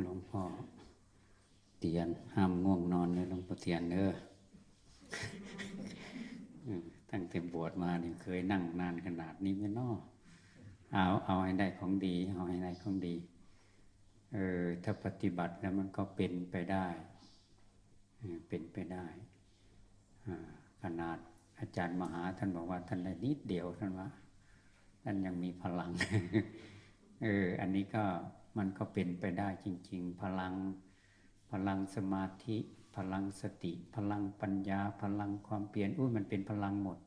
หลวงพ่อเตียน ห้ามง่วงนอนเลยหลวงพ่อเตียนเออตั้งแต่บวชมานี่เคยนั่งนานขนาดนี้ไม่นอเอาเอาให้ได้ของดี เอาให้ได้ของดี เออถ้าปฏิบัติแล้วมันก็เป็นไปได้เป็นไปได้อาขนาดอาจารย์มหาท่านบอกว่าท่านได้นิดเดียวท่านว่าท่านยังมีพลัง เออ อันนี้ก็ มันก็เป็นไปได้จริง ๆ พลัง พลังสมาธิ พลังสติ พลังปัญญา พลังความเปลี่ยนอุ้ยมันเป็นพลังหมด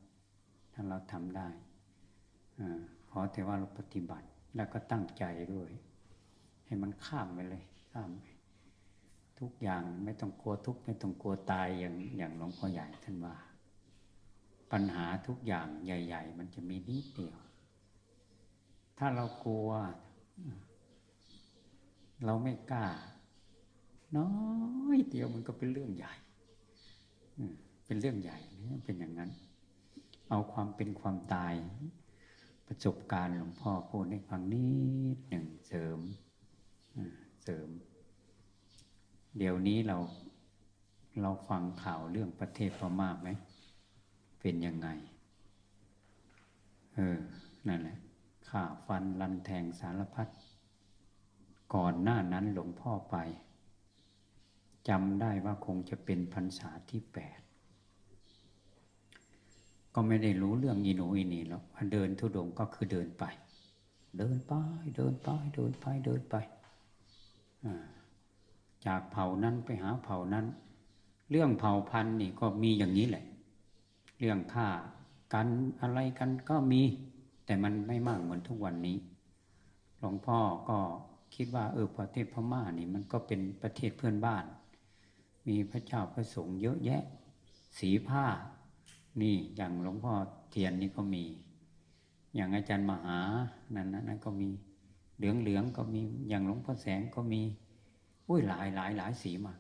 ถ้าเราทำได้อาขอแต่ว่าเราปฏิบัติแล้วก็ตั้งใจด้วย ให้มันข้ามไปเลยข้ามไปทุกอย่างไม่ต้องกลัวทุกไม่ต้องกลัวตายอย่างอย่างหลวงพ่อใหญ่ท่านว่า ปัญหาทุกอย่างใหญ่ ๆ มันจะมีนิดเดียว ถ้าเรากลัว เราไม่กล้า น้อยเดียวมันก็เป็นเรื่องใหญ่เป็นเรื่องใหญ่นะเป็นอย่างนั้น เอาความเป็นความตาย ประสบการณ์หลวงพ่อพูดให้ฟังนิดหนึ่งเสริมเสริม เดี๋ยวนี้เราเราฟังข่าวเรื่องประเทศพม่าไหมเป็นยังไง เออ นั่นแหละข่าฟันรันแทงสารพัด ก่อนหน้านั้นหลวงพ่อไปจำได้ว่าคงจะเป็นพรรษาที่แปดก็ไม่ได้รู้เรื่องอีหนูอีนี่หรอกเดินทุดงก็คือเดินไป เดินไป เดินไป เดินไป เดินไป จากเผ่านั้นไปหาเผ่านั้น เรื่องเผ่าพันธุ์นี่ก็มีอย่างนี้แหละ เรื่องฆ่ากันอะไรกันก็มี แต่มันไม่มากเหมือนทุกวันนี้ หลวงพ่อก็ คิดว่าเออประเทศพม่านี่มันก็เป็นประเทศเพื่อนบ้าน มีพระเจ้าพระสงฆ์เยอะแยะ สีผ้า นี่อย่างหลวงพ่อเทียนนี่ก็มี อย่างอาจารย์มหานั่นนั่นก็มีเหลืองเหลืองก็มีอย่างหลวงพ่อแสงก็มีอุ้ยหลายหลายหลายสีมาก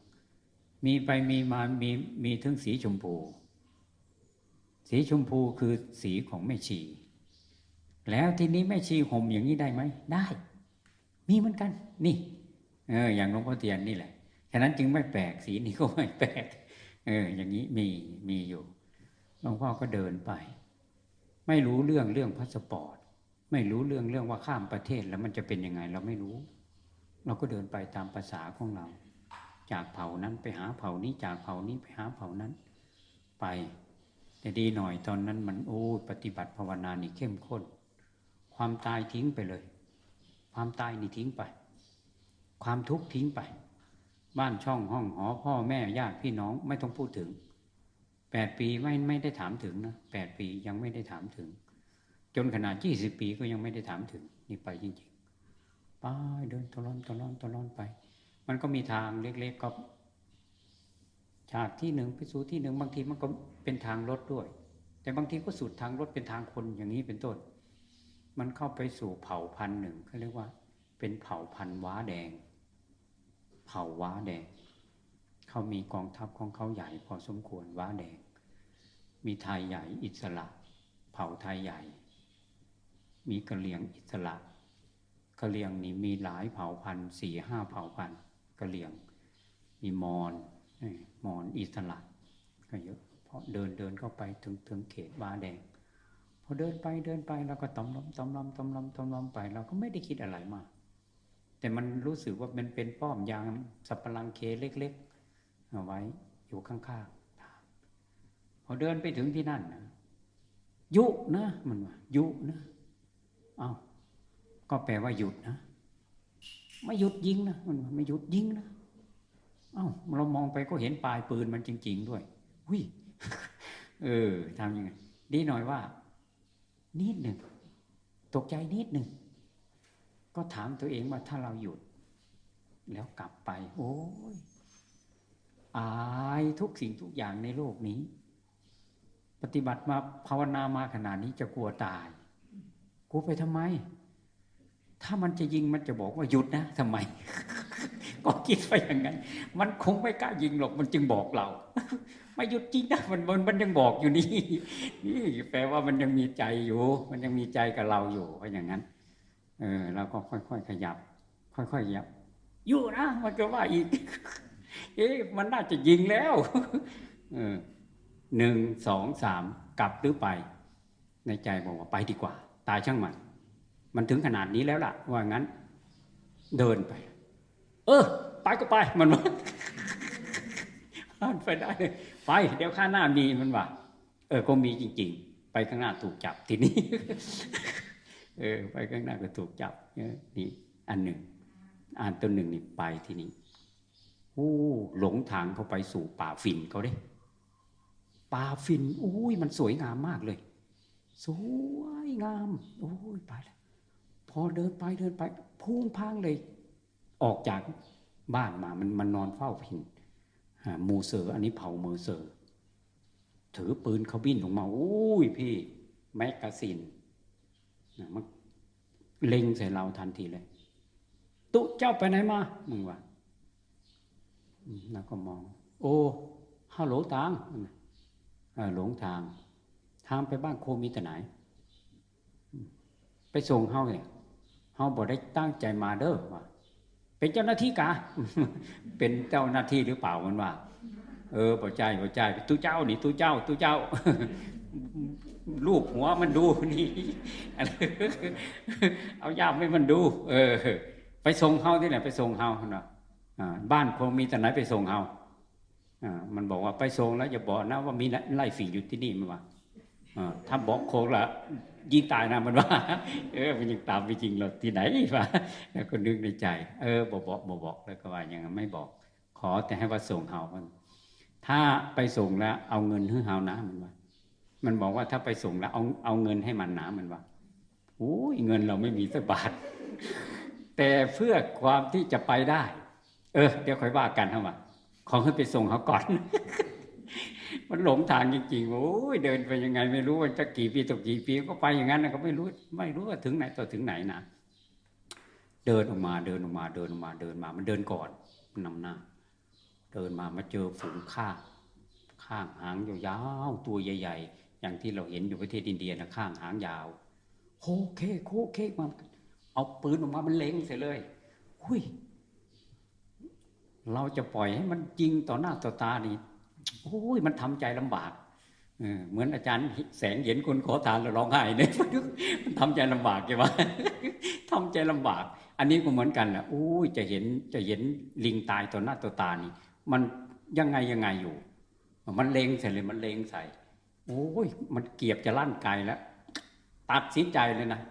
มีไปมีมามีมีถึงสีชมพู สีชมพูคือสีของแม่ชี แล้วทีนี้แม่ชีห่มอย่างนี้ได้ไหมได้ มีเหมือนกัน นี่ เออ อย่างหลวงพ่อเทียนนี่แหละฉะนั้นจึงไม่แปลกสีนี้ก็ไม่แปลก เออ อย่างนี้มีมีอยู่หลวงพ่อก็เดินไป ไม่รู้เรื่องเรื่องพาสปอร์ต ไม่รู้เรื่องเรื่องว่าข้ามประเทศแล้วมันจะเป็นยังไง เราไม่รู้ เราก็เดินไปตามภาษาของเรา จากเผ่านั้นไปหาเผ่านี้จากเผ่านี้ไปหาเผ่านั้น ไป แต่ดีหน่อยตอนนั้นมันโอ้ปฏิบัติภาวนานี่เข้มข้น ความตายทิ้งไปเลย ความตายนี่ทิ้งไป ความทุกข์ทิ้งไป บ้านช่องห้องหอพ่อแม่ญาติพี่น้องไม่ต้องพูดถึงแปดปีไม่ไม่ได้ถามถึงนะแปดปียังไม่ได้ถามถึง จนขนาดยี่สิบปีก็ยังไม่ได้ถามถึง นี่ไปจริงๆไปเดินตะลอนตะลอนตะลอนไป มันก็มีทางเล็กๆก็จากที่หนึ่งไปสู่ที่หนึ่งบางทีมันก็เป็นทางรถด้วย แต่บางทีก็สุดทางรถเป็นทางคนอย่างนี้เป็นต้น มันเข้าไปสู่เผ่าพันธุ์หนึ่งเขาเรียกว่า เป็นเผ่าพันธุ์ว้าแดง เผ่าว้าแดง เขามีกองทัพของเขาใหญ่พอสมควรว้าแดง มีไทยใหญ่อิสระ เผ่าไทยใหญ่ มีกะเหรี่ยงอิสระกะเหรี่ยงนี่มีหลายเผ่าพันธุ์สี่ห้าเผ่าพันธุ์กะเหรี่ยง มีมอญเอ้ยมอญอิสระก็เยอะเพราะเดินเดินเข้าไปถึงถึงเขตว้าแดง พอเดินไปเดินไปเราก็ตอมล้มตอมล้มตอมล้มตอมล้มไป เราก็ไม่ได้คิดอะไรมากแต่มันรู้สึกว่ามันเป็นป้อมยางสับปะรังเคเล็กๆเอาไว้อยู่ข้างๆทางพอเดินไปถึงที่นั่นนะยุนะมันว่ายุนะเอาก็แปลว่าหยุดนะไม่หยุดยิงนะมันไม่หยุดยิงนะเอ้าเรามองไปก็เห็นปลายปืนมันจริง ๆ ด้วยหุยเออทำยังไงดีหน่อยว่า นิดหนึ่งตกใจนิดหนึ่งก็ถามตัวเองว่าถ้าเราหยุด แล้วกลับไป โอ้ยอายทุกสิ่งทุกอย่างในโลกนี้ ปฏิบัติมาภาวนามาขนาดนี้จะกลัวตายกลัวไปทำไม ถ้ามันจะยิงมันจะบอกว่าหยุดนะทำไม ก็คิดไปอย่างนั้น มันคงไม่กล้ายิงหรอกมันจึงบอกเรา ไม่หยุดจริงนะมันมันมันยังบอกอยู่นี่นี่แปลว่ามันยังมีใจอยู่ มันยังมีใจกับเราอยู่เพราะอย่างนั้น เออเราก็ค่อยๆขยับ ค่อยๆขยับอยู่นะมันก็ว่าอีก เอ๊ะมันน่าจะยิงแล้วเออหนึ่งสองสามกลับหรือไป ในใจบอกว่าไปดีกว่า ตายช่างมัน มันถึงขนาดนี้แล้วล่ะ ว่างั้น เดินไป เออ ไปก็ไปมันว่าผ่านไปได้เลย ไปเดี๋ยวข้างหน้ามีมันว่าเออก็มีจริง ๆ ไปข้างหน้าถูกจับทีนี้ เออ ไปข้างหน้าก็ถูกจับเนี่อันหนึ่งอันตัวหนึ่งนี่ไปทีนี่โอ้หลงทางเข้าไปสู่ป่าฟินเขาเด้ป่าฟินอุ้ยมันสวยงามมากเลย สวยงามโอ้ยไปแล้วพอเดินไปเดินไปพุ่งพังเลย ออกจากบ้านมามันมันนอนเฝ้าพิน มูเซอร์ อันนี้เผามือเซอร์ ถือปืนเขาบินออกมาโอ้ยพี่ แมกกาซีนนะมันเล็งใส่เราทันทีเลย ตุเจ้าไปไหนมา มึงวะแล้วก็มอง โอ้ฮัลโหลตางหลงทาง ทางไปบ้านโคมีแต่ไหน ไปส่งเฮาเนี่ยเฮาบอกได้ตั้งใจมาเด้อว่า เป็นเจ้าหน้าที่กาเป็นเจ้าหน้าที่หรือเปล่ามันว่า เออบ่ใจบ่ใจตู้เจ้านี่ตู้เจ้าตู้เจ้าลูกหัวมันดูนี่เอาย่ามให้มันดู เออ ไปส่งเฮาที่ไหนไปส่งเฮาเนาะบ้านคงมีแต่ไหนไปส่งเฮาอ่ามันบอกว่าไปส่งแล้วอย่าบอกนะว่ามีไล่ฝีอยู่ที่นี่มันว่าอ่าถ้าบอกโคงละ ยิงตายนะมันว่า เออมันยังตามไปจริงหรอกที่ไหนวะแล้วก็นึกในใจ เออบอกบอกบอกบอกแล้วก็ว่ายังไม่บอก ขอแต่ให้ว่าส่งเฮามันถ้าไปส่งแล้ว เอาเงินให้เฮานะมันว่า มันบอกว่าถ้าไปส่งแล้วเอาเอาเงินให้มันนะมันว่าโอ้ยเงินเราไม่มีสักบาทแต่เพื่อความที่จะไปได้ เออ เดี๋ยวค่อยว่ากันเท่าว่าขอให้ไปส่งเขาก่อน มันหลงทางจริงๆโอ้ยเดินไปยังไง ไม่รู้ว่าจะกี่ปีต่อกี่ปีก็ไปอย่างนั้นนะก็ไม่รู้ ไม่รู้ว่าถึงไหนต่อถึงไหนนะเดินออกมาเดินออกมาเดินออกมาเดินมา มันเดินก่อนมันนำหน้า เดินมามาเจอฝูงข้างข้างหางยาวๆตัวใหญ่ ๆ อย่างที่เราเห็นอยู่ประเทศอินเดียนะข้างหางยาวโคเคโคเคมาเอาปืนออกมามันเล็งเสียเลยหุ้ยเราจะปล่อยให้มันจริงต่อหน้าต่อตานี่ โอ้ยมันทำใจลำบากเหมือนอาจารย์แสงเห็นคนขอทานแล้วร้องไห้เนี่ยมันทำใจลำบากใช่ไหมทำใจลำบาก อันนี้ก็เหมือนกันแหละโอ้ยจะเห็นจะเห็นลิงตายต่อหน้าต่อตานี่ มันยังไงยังไงอยู่ มันเลงใส่เลยมันเลงใส่ โอ้ยมันเกียบจะลั่นไกลแล้ว ตัดสินใจเลยนะ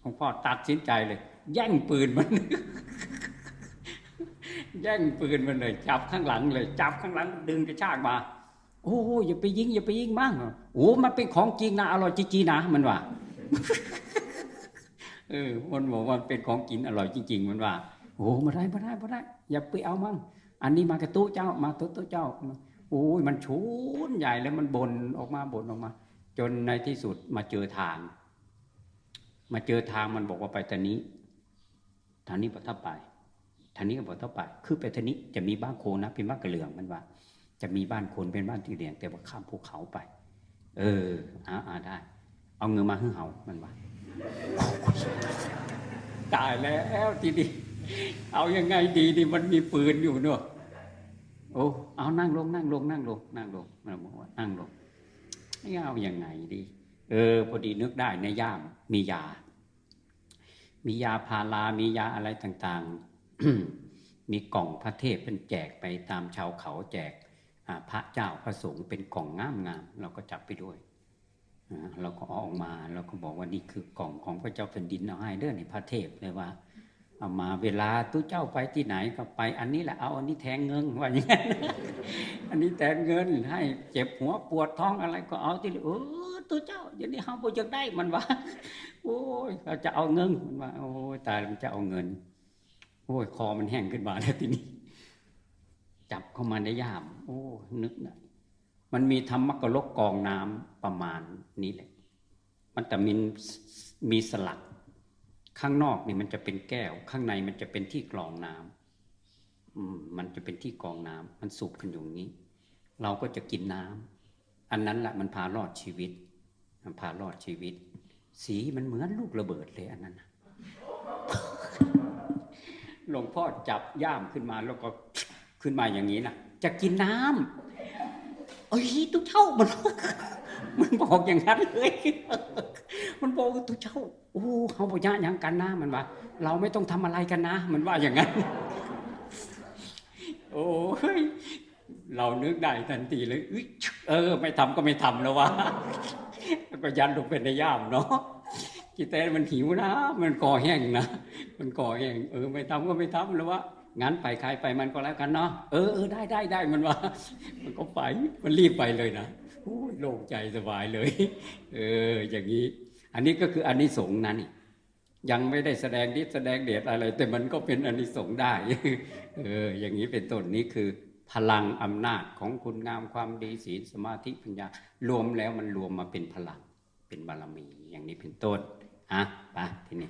หลวงพ่อตัดสินใจเลย แย่งปืนมัน แย่งปืนมันเลย จับข้างหลังเลย จับข้างหลัง ดึงกระชากมา โอ้ยอย่าไปยิงอย่าไปยิงมั่งโอ้มันเป็นของจริงนะอร่อยจริงๆนะมันว่าเออมันบอกว่าเป็นของกินอร่อยจริง ๆ มันว่าโอ้มาได้มาได้มาได้ อย่าไปเอามั่งอันนี้มากระตู้เจ้า มาตู้ตู้เจ้าโอ้ยมันชูนใหญ่แล้วมันบนออกมาบนออกมา จนในที่สุดมาเจอทาง มาเจอทางมันบอกว่าไปทางนี้ทางนี้บอกถ้าไป ทางนี้ก็บอกถ้าไป คือไปทางนี้จะมีบ้านโคนนะเป็นบ้านกระเหลืองมันว่า จะมีบ้านโคนเป็นบ้านที่เรียงแต่ว่าข้ามภูเขาไป เอออ่าอ่าได้ เอาเงินมาให้เฮามันว่าตายแล้วทีนี้เอายังไงดีดีมันมีปืนอยู่เนอะโอ้เอานั่งลงนั่งลงนั่งลงนั่งลงมันบอกว่านั่งลงไม่เอายังไงดี เออ พอดีนึกได้ในย่ามมียา มียาพารามียาอะไรต่างๆ มีกล่องพระเทพเป็นแจกไปตามชาวเขาแจกพระเจ้าพระสงฆ์เป็นกล่องงามๆเราก็จับไปด้วยเราก็ออกมาเราก็บอกว่านี่คือกล่องของพระเจ้าแผ่นดินเอาให้เด้อในพระเทพเลยว่าเอามาเวลาตู้เจ้าไปที่ไหนก็ไป อันนี้แหละเอาอันนี้แทงเงินว่าอย่างนั้นอันนี้แทงเงินให้เจ็บหัวปวดท้องอะไรก็เอาที่เออตู้เจ้าอย่างนี้เฮาบ่จักได้มันว่า โอ้ยเราจะเอาเงินมันว่าโอ้ยตายมันจะเอาเงิน โอ้ยคอมันแห้งขึ้นมาแล้วทีนี้ จับเข้ามาในย่าม โอ้ นึกนะมันมีธรรมกรกกองน้ำประมาณนี้แหละ มันแต่มีมีสลัก ข้างนอกนี่มันจะเป็นแก้ว ข้างในมันจะเป็นที่กรองน้ำอืม มันจะเป็นที่กรองน้ำมันสูบกันอยู่างนี้ เราก็จะกินน้ำอันนั้นแหละมันพารอดชีวิตมันพารอดชีวิต สีมันเหมือนลูกระเบิดเลยอันนั้นนะ หลวงพ่อจับย่ามขึ้นมาแล้วก็ขึ้นมาอย่างนี้นะจะกินน้ำเอ้ยตุ๊กเช่ามันมันบอกอย่างนั้นเลย มันบอกตุ๊กเช่าโอ้เขาบอกยะยังกันนะมันว่า เราไม่ต้องทำอะไรกันนะ มันว่าอย่างนั้น โอ้ยเรานึกได้ทันทีเลยเออ ไม่ทำก็ไม่ทำแล้ววะก็ยันลงไปในย่ามเนาะ กีแต่มันหิวนะ มันก่อแห้งนะ มันก่อแห้งเออไม่ทำก็ไม่ทำแล้ววะงั้นไปใครไปมันก็แล้วกันเนาะเออเออได้ได้ได้มันว่า มันก็ไปมันรีบไปเลยนะโอ้ยโล่งใจสบายเลย เออ อย่างนี้ อันนี้ก็คืออันนี้สงนั้นนี่ยังไม่ได้แสดงฤทธิ์แสดงเดชอะไร แต่มันก็เป็นอันนี้สงได้เออ อย่างนี้เป็นต้นนี้คือ พลังอำนาจของคุณงามความดีศีลสมาธิปัญญารวมแล้วมันรวมมาเป็นพลังเป็นบารมีอย่างนี้เป็นต้น อะไปทีนี้